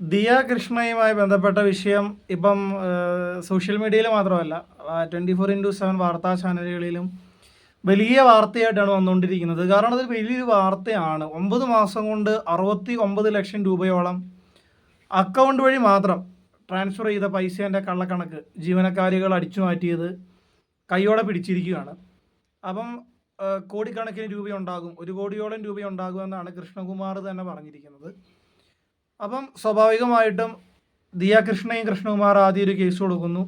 ദിയ കൃഷ്ണയുമായി ബന്ധപ്പെട്ട വിഷയം ഇപ്പം സോഷ്യൽ മീഡിയയിൽ മാത്രമല്ല ട്വന്റി ഫോർ ഇന്റു സെവൻ വാർത്താ ചാനലുകളിലും വലിയ വാർത്തയായിട്ടാണ് വന്നുകൊണ്ടിരിക്കുന്നത്. കാരണം അതൊരു വലിയൊരു വാർത്തയാണ്. ഒമ്പത് മാസം കൊണ്ട് അറുപത്തി ഒമ്പത് ലക്ഷം രൂപയോളം അക്കൗണ്ട് വഴി മാത്രം ട്രാൻസ്ഫർ ചെയ്ത പൈസേന്റെ കള്ളക്കണക്ക് ജീവനക്കാരികൾ അടിച്ചു മാറ്റിയത് കൈയോടെ പിടിച്ചിരിക്കുകയാണ്. അപ്പം കോടിക്കണക്കിന് രൂപയുണ്ടാകും. ഒരു കോടിയോളം രൂപയുണ്ടാകുമെന്നാണ് കൃഷ്ണകുമാർ തന്നെ പറഞ്ഞിരിക്കുന്നത്. അപ്പം സ്വാഭാവികമായിട്ടും ദിയ കൃഷ്ണയും കൃഷ്ണകുമാർ ആദ്യം ഒരു കേസ് കൊടുക്കുന്നു.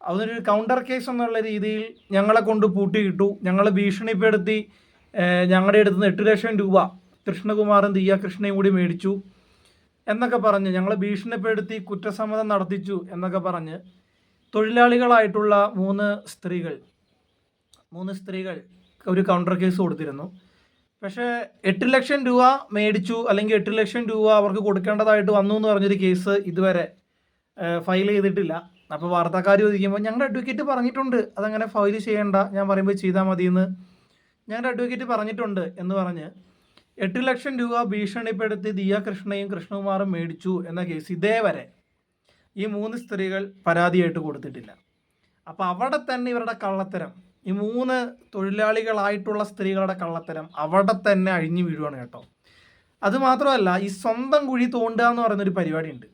അതിനൊരു കൗണ്ടർ കേസ് എന്നുള്ള രീതിയിൽ ഞങ്ങളെ കൊണ്ട് പൂട്ടിയിട്ടു ഞങ്ങളെ ഭീഷണിപ്പെടുത്തി ഞങ്ങളുടെ അടുത്ത് നിന്ന് എട്ട് ലക്ഷം രൂപ കൃഷ്ണകുമാറും ദിയ കൃഷ്ണയും കൂടി മേടിച്ചു എന്നൊക്കെ പറഞ്ഞ് ഞങ്ങളെ ഭീഷണിപ്പെടുത്തി കുറ്റസമ്മതം നടത്തിച്ചു എന്നൊക്കെ പറഞ്ഞ് തൊഴിലാളികളായിട്ടുള്ള മൂന്ന് സ്ത്രീകൾ മൂന്ന് സ്ത്രീകൾ ഒരു കൗണ്ടർ കേസ് കൊടുത്തിരുന്നു. പക്ഷേ എട്ട് ലക്ഷം രൂപ മേടിച്ചു അല്ലെങ്കിൽ എട്ട് ലക്ഷം രൂപ അവർക്ക് കൊടുക്കേണ്ടതായിട്ട് വന്നു എന്ന് പറഞ്ഞൊരു കേസ് ഇതുവരെ ഫയൽ ചെയ്തിട്ടില്ല. അപ്പോൾ വാർത്താക്കാർ ചോദിക്കുമ്പോൾ ഞങ്ങളുടെ അഡ്വക്കേറ്റ് പറഞ്ഞിട്ടുണ്ട് അതങ്ങനെ ഫയൽ ചെയ്യേണ്ട ഞാൻ പറയുമ്പോൾ ചെയ്താൽ മതിയെന്ന് ഞങ്ങളുടെ അഡ്വക്കേറ്റ് പറഞ്ഞിട്ടുണ്ട് എന്ന് പറഞ്ഞ് എട്ട് ലക്ഷം രൂപ ഭീഷണിപ്പെടുത്തി ദിയ കൃഷ്ണയും കൃഷ്ണകുമാറും മേടിച്ചു എന്ന കേസ് ഇതേവരെ ഈ മൂന്ന് സ്ത്രീകൾ പരാതിയായിട്ട് കൊടുത്തിട്ടില്ല. അപ്പോൾ അവിടെ തന്നെ ഇവരുടെ കള്ളത്തരം. ഈ മൂന്ന് തൊഴിലാളികളായിട്ടുള്ള സ്ത്രീകളുടെ കള്ളത്തരം അവിടെ തന്നെ അഴിഞ്ഞു വീഴുവാണ് കേട്ടോ. അത് മാത്രമല്ല ഈ സ്വന്തം കുഴി തോണ്ടുക എന്ന് പറയുന്നൊരു പരിപാടിയുണ്ട്.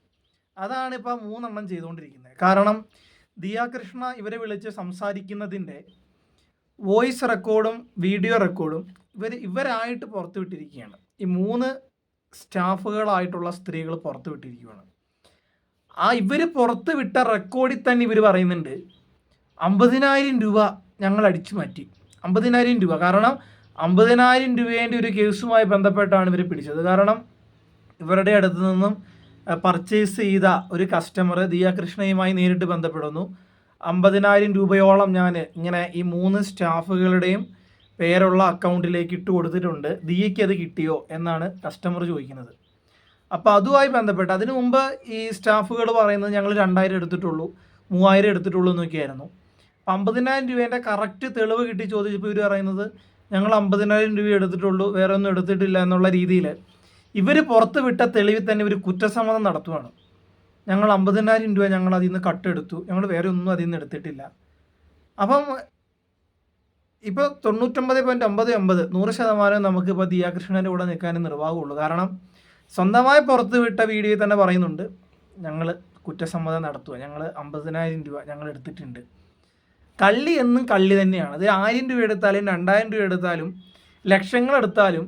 അതാണ് ഇപ്പോൾ മൂന്നെണ്ണം ചെയ്തുകൊണ്ടിരിക്കുന്നത്. കാരണം ദിയാകൃഷ്ണ ഇവരെ വിളിച്ച് സംസാരിക്കുന്നതിന്റെ വോയിസ് റെക്കോർഡും വീഡിയോ റെക്കോർഡും ഇവർ ഇവരായിട്ട് പുറത്തു വിട്ടിരിക്കുകയാണ് ഈ മൂന്ന് സ്റ്റാഫുകളായിട്ടുള്ള സ്ത്രീകൾ പുറത്തു വിട്ടിരിക്കുകയാണ് ആ ഇവർ പുറത്ത് വിട്ട റെക്കോർഡിൽ തന്നെ ഇവർ പറയുന്നുണ്ട് അമ്പതിനായിരം രൂപ ഞങ്ങൾ അടിച്ചു മാറ്റി. അമ്പതിനായിരം രൂപ. കാരണം അമ്പതിനായിരം രൂപേന്റെ ഒരു കേസുമായി ബന്ധപ്പെട്ടാണ് ഇവർ പിടിച്ചത്. കാരണം ഇവരുടെ അടുത്ത് നിന്നും പർച്ചേസ് ചെയ്ത ഒരു കസ്റ്റമർ ദിയ കൃഷ്ണയുമായി നേരിട്ട് ബന്ധപ്പെടുന്നു. അമ്പതിനായിരം രൂപയോളം ഞാൻ ഇങ്ങനെ ഈ മൂന്ന് സ്റ്റാഫുകളുടെയും പേരുള്ള അക്കൗണ്ടിലേക്ക് ഇട്ട് കൊടുത്തിട്ടുണ്ട്. ദിയയ്ക്ക് അത് കിട്ടിയോ എന്നാണ് കസ്റ്റമർ ചോദിക്കുന്നത്. അപ്പോൾ അതുമായി ബന്ധപ്പെട്ട് അതിനു മുമ്പ് ഈ സ്റ്റാഫുകൾ പറയുന്നത് ഞങ്ങൾ രണ്ടായിരം എടുത്തിട്ടുള്ളൂ മൂവായിരം എടുത്തിട്ടുള്ളൂ എന്നൊക്കെയായിരുന്നു. അമ്പതിനായിരം രൂപേന്റെ കറക്റ്റ് തെളിവ് കിട്ടി ചോദിച്ചപ്പോൾ ഇവർ പറയുന്നത് ഞങ്ങൾ അമ്പതിനായിരം രൂപ എടുത്തിട്ടുള്ളൂ വേറെ ഒന്നും എടുത്തിട്ടില്ല എന്നുള്ള രീതിയിൽ ഇവർ പുറത്ത് വിട്ട തെളിവിൽ തന്നെ ഇവർ കുറ്റസമ്മതം നടത്തുവാണ്. ഞങ്ങൾ അമ്പതിനായിരം രൂപ ഞങ്ങൾ അതിൽ നിന്ന് കട്ടെടുത്തു. ഞങ്ങൾ വേറെ ഒന്നും അതിൽ നിന്ന് എടുത്തിട്ടില്ല. അപ്പം ഇപ്പോൾ തൊണ്ണൂറ്റൊമ്പത് പോയിന്റ് ഒമ്പത് ഒമ്പത് നൂറ് ശതമാനം നമുക്കിപ്പോൾ ദിയാകൃഷ്ണന്റെ കൂടെ നിൽക്കാനേ നിർവാഹമുള്ളൂ. കാരണം സ്വന്തമായി പുറത്ത് വിട്ട വീഡിയോയിൽ തന്നെ പറയുന്നുണ്ട് ഞങ്ങൾ കുറ്റസമ്മതം നടത്തുക ഞങ്ങൾ അമ്പതിനായിരം രൂപ ഞങ്ങൾ എടുത്തിട്ടുണ്ട്. കള്ളി എന്നും കള്ളി തന്നെയാണ്. അത് ആയിരം രൂപ എടുത്താലും രണ്ടായിരം രൂപ എടുത്താലും ലക്ഷങ്ങൾ എടുത്താലും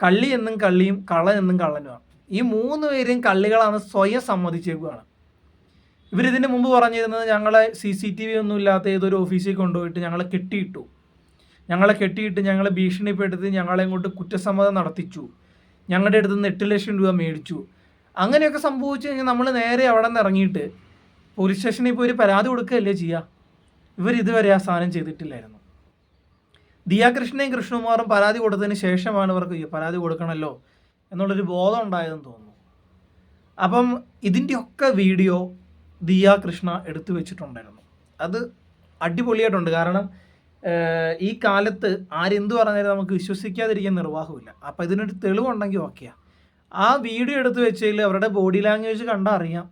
കള്ളി എന്നും കള്ളിയും കള്ളൻ എന്നും കള്ളനുമാണ്. ഈ മൂന്ന് പേരും കള്ളികളാണ് സ്വയം സമ്മതിച്ചേക്കുകയാണ് ഇവരിതിന് മുമ്പ് പറഞ്ഞിരുന്നത് ഞങ്ങളെ സി സി ടി വി ഒന്നും ഇല്ലാത്ത ഏതൊരു ഓഫീസിൽ കൊണ്ടുപോയിട്ട് ഞങ്ങളെ കെട്ടിയിട്ടു. ഞങ്ങളെ കെട്ടിയിട്ട് ഞങ്ങളെ ഭീഷണിപ്പെടുത്തി ഞങ്ങളെ ഇങ്ങോട്ട് കുറ്റസമ്മതം നടത്തിച്ചു. ഞങ്ങളുടെ അടുത്ത് നിന്ന് എട്ട് ലക്ഷം രൂപ മേടിച്ചു. അങ്ങനെയൊക്കെ സംഭവിച്ചു കഴിഞ്ഞാൽ നമ്മൾ നേരെ അവിടെ നിന്ന് ഇറങ്ങിയിട്ട് പോലീസ് സ്റ്റേഷനിൽ പോയി ഒരു പരാതി കൊടുക്കുകയല്ലേ ചെയ്യുക ഇവർ ഇതുവരെ ആ സാധനം ചെയ്തിട്ടില്ലായിരുന്നു. ദിയാകൃഷ്ണയും കൃഷ്ണകുമാറും പരാതി കൊടുത്തതിന് ശേഷമാണ് ഇവർക്ക് പരാതി കൊടുക്കണമല്ലോ എന്നുള്ളൊരു ബോധം ഉണ്ടായതെന്ന് തോന്നുന്നു. അപ്പം ഇതിന്റെയൊക്കെ വീഡിയോ ദിയ കൃഷ്ണ എടുത്തു വെച്ചിട്ടുണ്ടായിരുന്നു. അത് അടിപൊളിയായിട്ടുണ്ട്. കാരണം ഈ കാലത്ത് ആരെന്തു പറഞ്ഞാലും നമുക്ക് വിശ്വസിക്കാതിരിക്കാൻ നിർവാഹമില്ല. അപ്പം ഇതിനൊരു തെളിവുണ്ടെങ്കിൽ ഓക്കെയാണ് ആ വീഡിയോ എടുത്തു വെച്ചതിൽ അവരുടെ ബോഡി ലാംഗ്വേജ് കണ്ടാൽ അറിയാം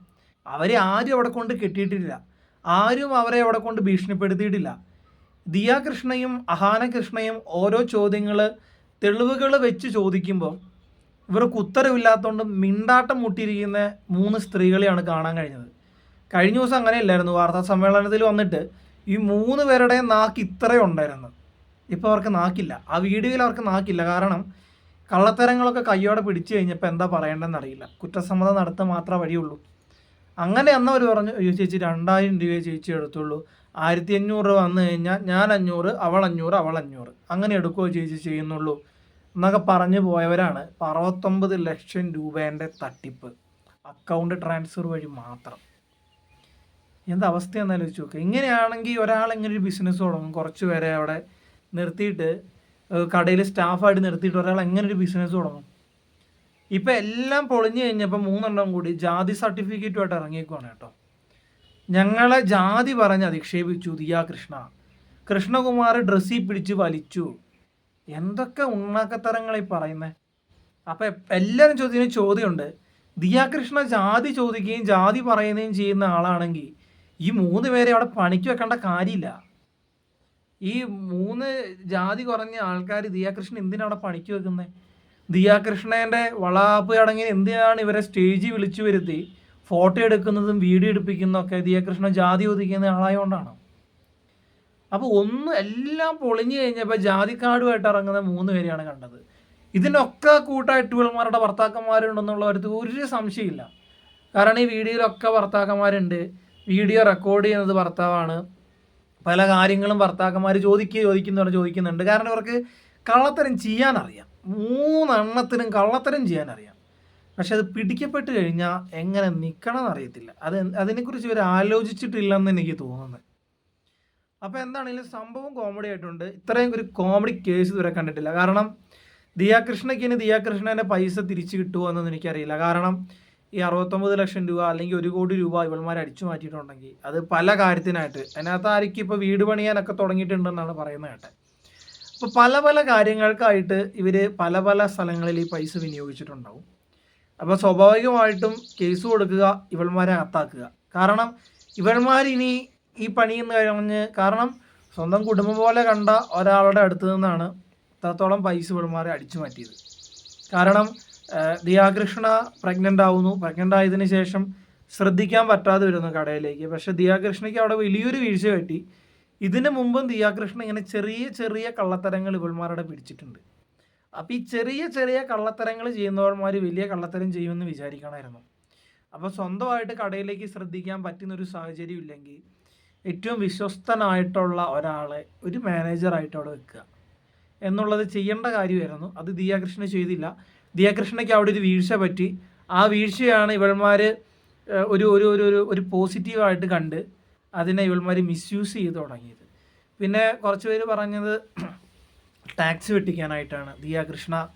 അവരെ ആരും അവിടെ കൊണ്ട് കെട്ടിയിട്ടില്ല. ആരും അവരെ അവിടെ കൊണ്ട് ഭീഷണിപ്പെടുത്തിയിട്ടില്ല. ദിയ കൃഷ്ണയും അഹാന ഓരോ ചോദ്യങ്ങൾ തെളിവുകൾ വെച്ച് ചോദിക്കുമ്പോൾ ഇവർക്ക് ഉത്തരവില്ലാത്തതുകൊണ്ട് മിണ്ടാട്ടം മുട്ടിയിരിക്കുന്ന മൂന്ന് സ്ത്രീകളെയാണ് കാണാൻ കഴിഞ്ഞത്. കഴിഞ്ഞ ദിവസം അങ്ങനെയല്ലായിരുന്നു. വാർത്താ സമ്മേളനത്തിൽ വന്നിട്ട് ഈ മൂന്ന് പേരുടെ നാക്ക് ഇത്രയും ഉണ്ടായിരുന്നു. ഇപ്പോൾ അവർക്ക് നാക്കില്ല. ആ വീഡിയോയിൽ അവർക്ക് നാക്കില്ല. കാരണം കള്ളത്തരങ്ങളൊക്കെ കയ്യോടെ പിടിച്ചു കഴിഞ്ഞപ്പോൾ എന്താ പറയേണ്ടതെന്ന് അറിയില്ല കുറ്റസമ്മതം നടത്താൻ മാത്രമേ വഴിയുള്ളൂ. അങ്ങനെ അന്നവർ പറഞ്ഞു അയ്യോ ചേച്ചി രണ്ടായിരം രൂപയെ ചേച്ചി എടുത്തുള്ളൂ. ആയിരത്തി അഞ്ഞൂറ് രൂപ വന്നു കഴിഞ്ഞാൽ ഞാൻ അഞ്ഞൂറ് അവൾ അഞ്ഞൂറ് അവൾ അഞ്ഞൂറ് അങ്ങനെ എടുക്കുകയോ ചേച്ചി ചെയ്യുന്നുള്ളൂ. എന്നൊക്കെ പറഞ്ഞു പോയവരാണ് അറുപത്തൊമ്പത് ലക്ഷം രൂപേന്റെ തട്ടിപ്പ്. അക്കൗണ്ട് ട്രാൻസ്ഫർ വഴി മാത്രം. എന്താ അവസ്ഥ എന്നാലോചിച്ച് നോക്കുക ഇങ്ങനെയാണെങ്കിൽ ഒരാൾ ഇങ്ങനെ ഒരു ബിസിനസ് തുടങ്ങും കുറച്ച് പേരെ അവിടെ നിർത്തിയിട്ട് കടയിൽ സ്റ്റാഫായിട്ട് നിർത്തിയിട്ട് ഒരാൾ എങ്ങനെ ഒരു ബിസിനസ് തുടങ്ങും ഇപ്പം എല്ലാം പൊളിഞ്ഞു കഴിഞ്ഞപ്പോൾ മൂന്നെണ്ണം കൂടി ജാതി സർട്ടിഫിക്കറ്റുമായിട്ട് ഇറങ്ങിയേക്കുവാണ് കേട്ടോ. ഞങ്ങളെ ജാതി പറഞ്ഞ് അധിക്ഷേപിച്ചു ദിയാ കൃഷ്ണ. കൃഷ്ണകുമാർ ഡ്രസ്സിൽ പിടിച്ച് വലിച്ചു. എന്തൊക്കെ ഉണ്ണാക്കത്തരങ്ങളീ പറയുന്നത് അപ്പം എല്ലാവരും ചോദിക്കുന്ന ചോദ്യമുണ്ട്. ദിയാ കൃഷ്ണ ജാതി ചോദിക്കുകയും ജാതി പറയുകയും ചെയ്യുന്ന ആളാണെങ്കിൽ ഈ മൂന്ന് പേരെ അവിടെ പണിക്ക് വെക്കേണ്ട കാര്യമില്ല. ഈ മൂന്ന് ജാതി കുറഞ്ഞ ആൾക്കാർ ദിയാ ദിയാകൃഷ്ണൻ എന്തിനാണ് അവിടെ പണിക്ക് വെക്കുന്നത് ദിയാകൃഷ്ണന്റെ വളാപ്പ് അടങ്ങി എന്തിനാണ് ഇവരെ സ്റ്റേജിൽ വിളിച്ചു വരുത്തി? ഫോട്ടോ എടുക്കുന്നതും വീഡിയോ എടുപ്പിക്കുന്നതൊക്കെ ദിയാകൃഷ്ണ ജാതി ഒതുക്കുന്ന ആളായതുകൊണ്ടാണ് അപ്പോൾ ഒന്ന് എല്ലാം പൊളിഞ്ഞു കഴിഞ്ഞപ്പോൾ ജാതിക്കാടുമായിട്ട് ഇറങ്ങുന്ന മൂന്ന് പേരെയാണ് കണ്ടത്. ഇതിനൊക്കെ കൂട്ടായിട്ട് ട്വൽമാരുടെ ഭർത്താക്കന്മാരുണ്ടെന്നുള്ള ഒരു ഒരു സംശയമില്ല. കാരണം ഈ വീഡിയോയിലൊക്കെ ഭർത്താക്കന്മാരുണ്ട്. വീഡിയോ റെക്കോർഡ് ചെയ്യുന്നത് ഭർത്താവാണ്. പല കാര്യങ്ങളും ഭർത്താക്കന്മാർ ചോദിക്കുക ചോദിക്കുന്നവർ ചോദിക്കുന്നുണ്ട്. കാരണം ഇവർക്ക് കള്ളത്തരം ചെയ്യാൻ അറിയാം മൂന്നെണ്ണത്തിനും കള്ളത്തരം ചെയ്യാൻ അറിയാം പക്ഷെ അത് പിടിക്കപ്പെട്ട് കഴിഞ്ഞാൽ എങ്ങനെ നിൽക്കണം അറിയത്തില്ല. അത് അതിനെക്കുറിച്ച് ഇവർ ആലോചിച്ചിട്ടില്ലെന്ന് എനിക്ക് തോന്നുന്നത് അപ്പോൾ എന്താണെങ്കിലും സംഭവം കോമഡി ആയിട്ടുണ്ട്. ഇത്രയും ഒരു കോമഡി കേസ് ഇതുവരെ കണ്ടിട്ടില്ല. കാരണം ദിയാകൃഷ്ണയ്ക്ക് ഇനി ദിയാകൃഷ്ണന്റെ പൈസ തിരിച്ചു കിട്ടുമോ എന്നൊന്നും എനിക്കറിയില്ല. കാരണം ഈ അറുപത്തൊമ്പത് ലക്ഷം രൂപ അല്ലെങ്കിൽ ഒരു കോടി രൂപ ഇവൾമാർ അടിച്ചു മാറ്റിയിട്ടുണ്ടെങ്കിൽ അത് പല കാര്യത്തിനായിട്ട്. അതിനകത്ത് ആർക്കും ഇപ്പോൾ വീട് പണിയാനൊക്കെ തുടങ്ങിയിട്ടുണ്ടെന്നാണ് പറയുന്നത് കേട്ടെ. അപ്പോൾ പല പല കാര്യങ്ങൾക്കായിട്ട് ഇവർ പല പല സ്ഥലങ്ങളിൽ ഈ പൈസ വിനിയോഗിച്ചിട്ടുണ്ടാവും. അപ്പോൾ സ്വാഭാവികമായിട്ടും കേസ് കൊടുക്കുക ഇവൾമാരെ അകത്താക്കുക. കാരണം ഇവൾമാർ ഇനി ഈ പണിയെന്ന് കഴിഞ്ഞ് കാരണം സ്വന്തം കുടുംബം പോലെ കണ്ട ഒരാളുടെ അടുത്ത് നിന്നാണ് ഇത്രത്തോളം പൈസ ഇവൾമാരെ അടിച്ചു മാറ്റിയത്. കാരണം ദിയാകൃഷ്ണ പ്രഗ്നന്റ് ആവുന്നു. പ്രഗ്നന്റ് ആയതിനു ശേഷം ശ്രദ്ധിക്കാൻ പറ്റാതെ വരുന്നു കടയിലേക്ക്. പക്ഷേ ദിയാകൃഷ്ണയ്ക്ക് അവിടെ വലിയൊരു വീഴ്ച പറ്റി. ഇതിനു മുമ്പും ദിയാകൃഷ്ണൻ ഇങ്ങനെ ചെറിയ ചെറിയ കള്ളത്തരങ്ങൾ ഇവൾമാരുടെ പിടിച്ചിട്ടുണ്ട്. അപ്പോൾ ഈ ചെറിയ ചെറിയ കള്ളത്തരങ്ങൾ ചെയ്യുന്നവന്മാർ വലിയ കള്ളത്തരം ചെയ്യുമെന്ന് വിചാരിക്കണമായിരുന്നു. അപ്പോൾ സ്വന്തമായിട്ട് കടയിലേക്ക് ശ്രദ്ധിക്കാൻ പറ്റുന്ന ഒരു സാഹചര്യം ഇല്ലെങ്കിൽ ഏറ്റവും വിശ്വസ്തനായിട്ടുള്ള ഒരാളെ ഒരു മാനേജറായിട്ട് അവിടെ വെക്കുക എന്നുള്ളത് ചെയ്യേണ്ട കാര്യമായിരുന്നു. അത് ദിയാകൃഷ്ണ ചെയ്തില്ല. ദിയാകൃഷ്ണയ്ക്ക് അവിടെ ഒരു വീഴ്ച പറ്റി. ആ വീഴ്ചയാണ് ഇവന്മാർ ഒരു ഒരു ഒരു ഒരു പോസിറ്റീവായിട്ട് കണ്ട് അതിനെ ഇവന്മാർ മിസ്യൂസ് ചെയ്ത് തുടങ്ങിയത്. പിന്നെ കുറച്ച് പേര് പറഞ്ഞത് ടാക്സ് വെട്ടിക്കാനായിട്ടാണ്. ദിയ കൃഷ്ണ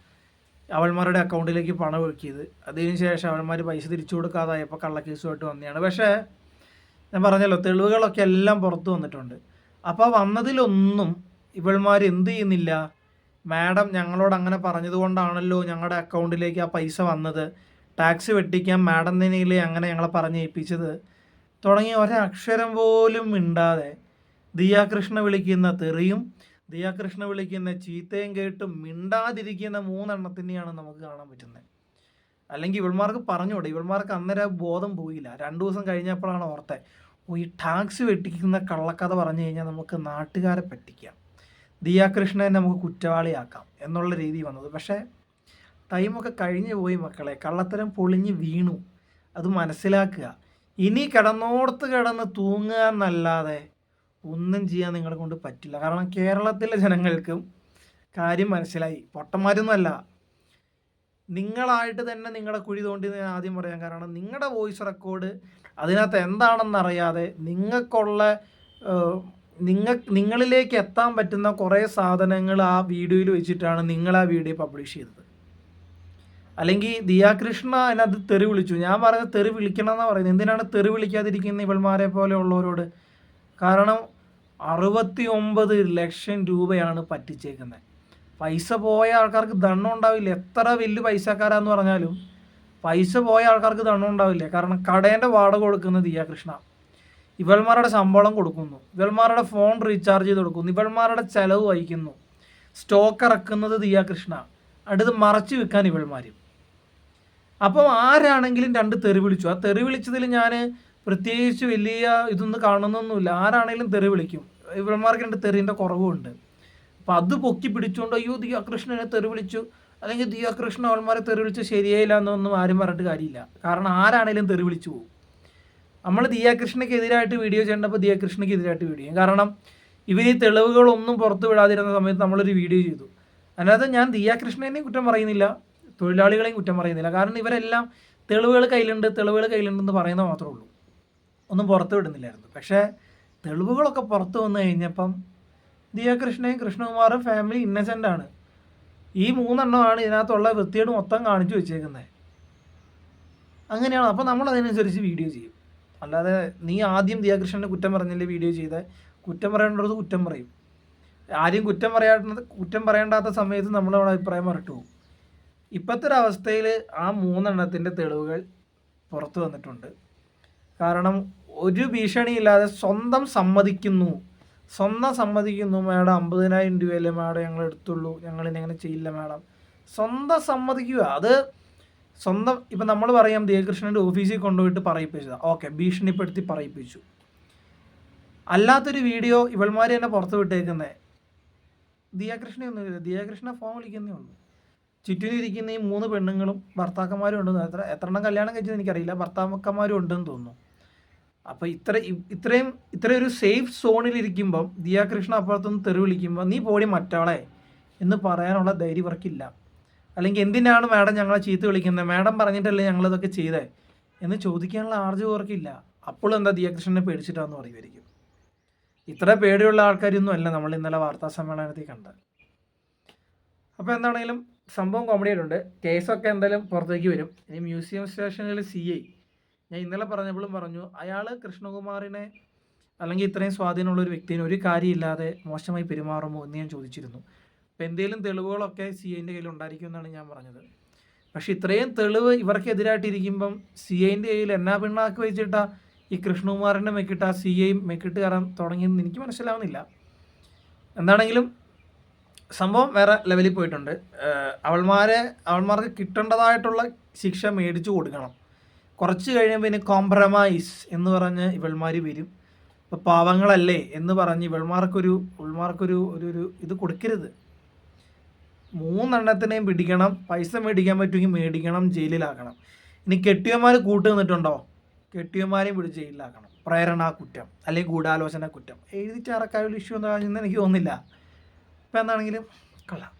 അവന്മാരുടെ അക്കൗണ്ടിലേക്ക് പണം ഒഴുക്കിയത്. അതിനുശേഷം അവന്മാർ പൈസ തിരിച്ചു കൊടുക്കാതായപ്പോൾ കള്ളക്കേസുമായിട്ട് വന്നതാണ്. പക്ഷേ ഞാൻ പറഞ്ഞല്ലോ തെളിവുകളൊക്കെ എല്ലാം പുറത്തു വന്നിട്ടുണ്ട്. അപ്പോൾ വന്നതിലൊന്നും ഇവന്മാർ എന്ത് ചെയ്യുന്നില്ല? മാഡം ഞങ്ങളോട് അങ്ങനെ പറഞ്ഞതുകൊണ്ടാണല്ലോ ഞങ്ങളുടെ അക്കൗണ്ടിലേക്ക് ആ പൈസ വന്നത്. ടാക്സ് വെട്ടിക്കാൻ മാഡം തന്നെയില്ലേ അങ്ങനെ ഞങ്ങളെ പറഞ്ഞ് ഏൽപ്പിച്ചത് തുടങ്ങിയ ഒരക്ഷരം പോലും മിണ്ടാതെ ദിയാകൃഷ്ണ വിളിക്കുന്ന തെറിയും ദിയാകൃഷ്ണ വിളിക്കുന്ന ചീത്തയും കേട്ട് മിണ്ടാതിരിക്കുന്ന മൂന്നെണ്ണത്തിനെയാണ് നമുക്ക് കാണാൻ പറ്റുന്നത്. അല്ലെങ്കിൽ ഇവൾമാർക്ക് പറഞ്ഞുകൂടെ? ഇവൾമാർക്ക് അന്നേരം ബോധം പോയില്ല. രണ്ടു ദിവസം കഴിഞ്ഞപ്പോഴാണ് ഓർത്തെ. ഈ ടാക്സ് വെട്ടിക്കുന്ന കള്ളക്കഥ പറഞ്ഞു കഴിഞ്ഞാൽ നമുക്ക് നാട്ടുകാരെ പറ്റിക്കാം. ദിയാകൃഷ്ണനെ നമുക്ക് കുറ്റവാളിയാക്കാം എന്നുള്ള രീതി വന്നത്. പക്ഷേ ടൈമൊക്കെ കഴിഞ്ഞു പോയി മക്കളെ. കള്ളത്തരം പൊളിഞ്ഞ് വീണു. അത് മനസ്സിലാക്കുക. ഇനി കിടന്നോടത്ത് കിടന്ന് തൂങ്ങുക എന്നല്ലാതെ ഒന്നും ചെയ്യാൻ നിങ്ങളെ കൊണ്ട് പറ്റില്ല. കാരണം കേരളത്തിലെ ജനങ്ങൾക്കും കാര്യം മനസ്സിലായി. പൊട്ടന്മാരൊന്നുമല്ല. നിങ്ങളായിട്ട് തന്നെ നിങ്ങളുടെ കുഴി തോണ്ടി ഞാൻ ആദ്യം പറയാം കാരണം നിങ്ങളുടെ വോയിസ് റെക്കോർഡ് അതിനകത്ത് എന്താണെന്ന് അറിയാതെ നിങ്ങൾക്കുള്ള നിങ്ങൾ നിങ്ങളിലേക്ക് എത്താൻ പറ്റുന്ന കുറേ സാധനങ്ങൾ ആ വീഡിയോയിൽ വെച്ചിട്ടാണ് നിങ്ങൾ ആ വീഡിയോ പബ്ലിഷ് ചെയ്തത്. അല്ലെങ്കിൽ ദിയാകൃഷ്ണ അതിനകത്ത് തെറി വിളിച്ചു. ഞാൻ പറയുന്നത് തെറി വിളിക്കണം എന്നാണ് പറയുന്നത്. എന്തിനാണ് തെറി വിളിക്കാതിരിക്കുന്ന ഇവൾമാരെ പോലെ ഉള്ളവരോട്? കാരണം അറുപത്തി ഒമ്പത് ലക്ഷം രൂപയാണ് പറ്റിച്ചേക്കുന്നത്. പൈസ പോയ ആൾക്കാർക്ക് ദണ്ണം ഉണ്ടാവില്ല. എത്ര വലിയ പൈസക്കാരാന്ന് പറഞ്ഞാലും പൈസ പോയ ആൾക്കാർക്ക് ദണ്ണം ഉണ്ടാവില്ല. കാരണം കടേന്റെ വാടക കൊടുക്കുന്നത് ദിയാകൃഷ്ണ. ഇവൾമാരുടെ ശമ്പളം കൊടുക്കുന്നു. ഇവൾമാരുടെ ഫോൺ റീചാർജ് ചെയ്ത് കൊടുക്കുന്നു. ഇവൾമാരുടെ ചിലവ് വഹിക്കുന്നു. സ്റ്റോക്ക് ഇറക്കുന്നത് ദിയാകൃഷ്ണ. അടുത്ത് മറച്ചു വെക്കാൻ ഇവൾമാർ അപ്പം ആരാണെങ്കിലും രണ്ട് തെറി വിളിച്ചു. ആ തെറി വിളിച്ചതിൽ ഞാൻ പ്രത്യേകിച്ച് വലിയ ഇതൊന്നും കാണുന്നൊന്നുമില്ല. ആരാണെങ്കിലും തെറി വിളിക്കും. ഇവന്മാർക്ക് രണ്ട് തെറിന്റെ കുറവുണ്ട് അപ്പം അത് പൊക്കി പിടിച്ചുകൊണ്ട് അയ്യോ ദിയാകൃഷ്ണനെ തെറി വിളിച്ചു. അല്ലെങ്കിൽ ദിയാകൃഷ്ണ അവന്മാരെ തെറി വിളിച്ച് ശരിയായില്ല എന്നൊന്നും ആരും പറഞ്ഞിട്ട് കാര്യമില്ല. കാരണം ആരാണെങ്കിലും തെറി വിളിച്ചു പോകും. നമ്മൾ ദിയാകൃഷ്ണയ്ക്കെതിരായിട്ട് വീഡിയോ ചെയ്യേണ്ടപ്പോൾ എതിരായിട്ട് വീഡിയോ ചെയ്യും. കാരണം ഇവർ ഈ തെളിവുകളൊന്നും പുറത്തു വിടാതിരുന്ന സമയത്ത് നമ്മളൊരു വീഡിയോ ചെയ്തു. അതിനകത്ത് ഞാൻ ദിയാകൃഷ്ണനെ കുറ്റം പറയുന്നില്ല. തൊഴിലാളികളെയും കുറ്റം പറയുന്നില്ല. കാരണം ഇവരെല്ലാം തെളിവുകൾ കയ്യിലുണ്ട് തെളിവുകൾ കയ്യിലുണ്ടെന്ന് പറയുന്നത് മാത്രമേ ഉള്ളൂ. ഒന്നും പുറത്ത് വിടുന്നില്ലായിരുന്നു. പക്ഷേ തെളിവുകളൊക്കെ പുറത്തു വന്നു കഴിഞ്ഞപ്പം ദിയാകൃഷ്ണയും കൃഷ്ണകുമാറും ഫാമിലി ഇന്നസെന്റ് ആണ്. ഈ മൂന്നെണ്ണമാണ് ഇതിനകത്തുള്ള വൃത്തിയോട് മൊത്തം കാണിച്ചു വെച്ചേക്കുന്നത് അങ്ങനെയാണ്. അപ്പോൾ നമ്മൾ അതിനനുസരിച്ച് വീഡിയോ ചെയ്യും. അല്ലാതെ നീ ആദ്യം ദിയാകൃഷ്ണനെ കുറ്റം പറഞ്ഞില്ലേ വീഡിയോ ചെയ്ത്? കുറ്റം പറയേണ്ടത് കുറ്റം പറയും. ആരും കുറ്റം പറയാത്ത കുറ്റം പറയേണ്ടാത്ത സമയത്ത് നമ്മളവിടെ അഭിപ്രായം പറഞ്ഞിട്ട് പോകും ഇപ്പോഴത്തെ ഒരു അവസ്ഥയിൽ ആ മൂന്നെണ്ണത്തിന്റെ തെളിവുകൾ പുറത്തു വന്നിട്ടുണ്ട്. കാരണം ഒരു ഭീഷണിയില്ലാതെ സ്വന്തം സമ്മതിക്കുന്നു. സ്വന്തം സമ്മതിക്കുന്നു മാഡം അമ്പതിനായിരം രൂപയല്ലേ മാഡം ഞങ്ങൾ എടുത്തുള്ളൂ ഞങ്ങൾ ഇനി അങ്ങനെ ചെയ്യില്ല മാഡം. സ്വന്തം സമ്മതിക്കുക. അത് സ്വന്തം ഇപ്പം നമ്മൾ പറയാം ദേവകൃഷ്ണന്റെ ഓഫീസിൽ കൊണ്ടുപോയിട്ട് പറയിപ്പിച്ചതാണ് ഓക്കെ ഭീഷണിപ്പെടുത്തി പറയിപ്പിച്ചു. അല്ലാത്തൊരു വീഡിയോ ഇവൾമാർ തന്നെ പുറത്ത് വിട്ടേക്കുന്നത് ദിയാകൃഷ്ണയൊന്നുമില്ല ദിയാകൃഷ്ണ ഫോൺ വിളിക്കുന്നേ ഉള്ളൂ. ചുറ്റിനിരിക്കുന്ന ഈ മൂന്ന് പെണ്ണുങ്ങളും ഭർത്താക്കന്മാരും ഉണ്ടെന്ന് എത്ര എത്ര എണ്ണം കല്യാണം കഴിച്ചത് എനിക്കറിയില്ല. ഭർത്താക്കന്മാരും ഉണ്ടെന്ന് തോന്നുന്നു. അപ്പോൾ ഇത്ര ഇത്രയും ഇത്രയും ഒരു സേഫ് സോണിൽ ഇരിക്കുമ്പം ദിയാകൃഷ്ണ അപ്പുറത്തുനിന്ന് തെറി വിളിക്കുമ്പോൾ നീ പോടി മറ്റവളെ എന്ന് പറയാനുള്ള ധൈര്യം ഇവർക്കില്ല. അല്ലെങ്കിൽ എന്തിനാണ് മാഡം ഞങ്ങളെ ചീത്ത വിളിക്കുന്നത് മാഡം പറഞ്ഞിട്ടല്ലേ ഞങ്ങളിതൊക്കെ ചെയ്തേ? എന്ന് ചോദിക്കാനുള്ള ആർജവും ഇവർക്കില്ല. അപ്പോൾ എന്താ ദിയാകൃഷ്ണനെ പേടിച്ചിട്ടാന്ന് പറയുമായിരിക്കും ഇത്ര പേടിയുള്ള ആൾക്കാരൊന്നും അല്ല നമ്മൾ ഇന്നലെ വാർത്താ സമ്മേളനത്തിൽ കണ്ടത്. അപ്പോൾ എന്താണെങ്കിലും സംഭവം കോമഡി ആയിട്ടുണ്ട്. കേസൊക്കെ എന്തായാലും പുറത്തേക്ക് വരും. ഇനി മ്യൂസിയം സ്റ്റേഷനിൽ സി ഐ ഞാൻ ഇന്നലെ പറഞ്ഞപ്പോഴും പറഞ്ഞു അയാൾ കൃഷ്ണകുമാറിനെ അല്ലെങ്കിൽ ഇത്രയും സ്വാധീനമുള്ള ഒരു വ്യക്തിനെ ഒരു കാര്യമില്ലാതെ മോശമായി പെരുമാറുമോ എന്ന് ഞാൻ ചോദിച്ചിരുന്നു. അപ്പോൾ എന്തെങ്കിലും തെളിവുകളൊക്കെ സി ഐന്റെ കയ്യിൽ ഉണ്ടായിരിക്കും എന്നാണ് ഞാൻ പറഞ്ഞത്. പക്ഷെ ഇത്രയും തെളിവ് ഇവർക്കെതിരായിട്ടിരിക്കുമ്പം സി ഐന്റെ കയ്യിൽ എന്നാ പിണ്ണാക്കി വെച്ചിട്ടാ ഈ കൃഷ്ണകുമാറിന്റെ മെക്കിട്ട് സി ഐ മെക്കിട്ട് കയറാൻ തുടങ്ങിയെന്ന് എനിക്ക് മനസ്സിലാവുന്നില്ല. എന്താണെങ്കിലും സംഭവം വേറെ ലെവലിൽ പോയിട്ടുണ്ട്. അവൾമാരെ അവൾമാർക്ക് കിട്ടേണ്ടതായിട്ടുള്ള ശിക്ഷ മേടിച്ചു കൊടുക്കണം. കുറച്ച് കഴിയുമ്പോൾ ഇനി കോംപ്രമൈസ് എന്ന് പറഞ്ഞ് ഇവൾമാർ വരും. ഇപ്പോൾ പാവങ്ങളല്ലേ എന്ന് പറഞ്ഞ് ഇവൾമാർക്കൊരു ഇവൾമാർക്കൊരു ഒരു ഒരു ഇത് കൊടുക്കരുത്. മൂന്നെണ്ണത്തിനെയും പിടിക്കണം പൈസ മേടിക്കാൻ പറ്റുമെങ്കിൽ മേടിക്കണം ജയിലിലാക്കണം. ഇനി കെട്ടിയന്മാർ കൂട്ട് നിന്നിട്ടുണ്ടോ? കെട്ടിയന്മാരെയും പിടിച്ച് ജയിലിലാക്കണം. പ്രേരണ കുറ്റം അല്ലെങ്കിൽ ഗൂഢാലോചന കുറ്റം. എഴുതിച്ച് ഇഷ്യൂ ഇഷ്യൂ എന്താണെന്ന് എനിക്ക് തോന്നുന്നില്ല. ഇപ്പം എന്താണെങ്കിലും കൊള്ളാം.